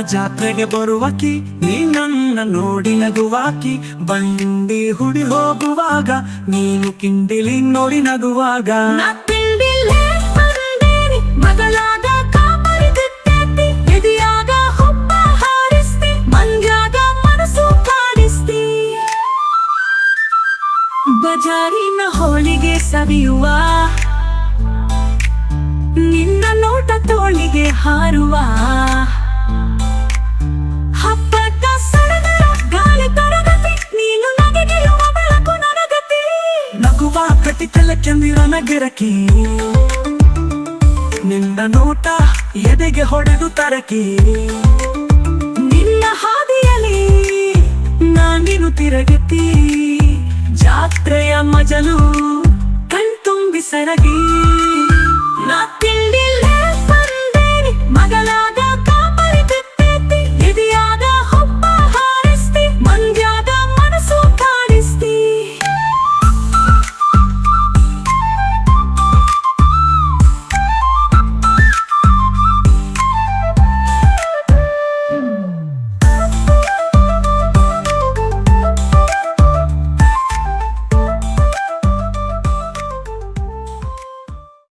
ಜಾತ್ರೆಗೆ ಬರುವಕಿ, ನೀ ನನ್ನ ನೋಡಿ ನಗುವಾಕಿ, ಬಂಡಿ ಹುಡಿ ಹೋಗುವಾಗ, ನೀನು ಕಿಂಡಿಲಿ ನೋಡಿ ನಗುವಾಗ. ಬಜಾರಿನ ಹೋಳಿಗೆ ಸವಿಯುವ, ನಿನ್ನ ನೋಟ ತೋಳಿಗೆ ಹಾರುವ. ನಗುವ ಕಟ್ಟಿತಲ ಚಂದಿರ ನಿನ್ನ ನೋಟ ಎದೆಗೆ ಹೊಡೆದು ತರಕಿ ನಿನ್ನ ಹಾದಿಯಲ್ಲಿ ನಾನಿನು ತಿರಗತಿ. ಜಾತ್ರೆಯ ಮಜಲು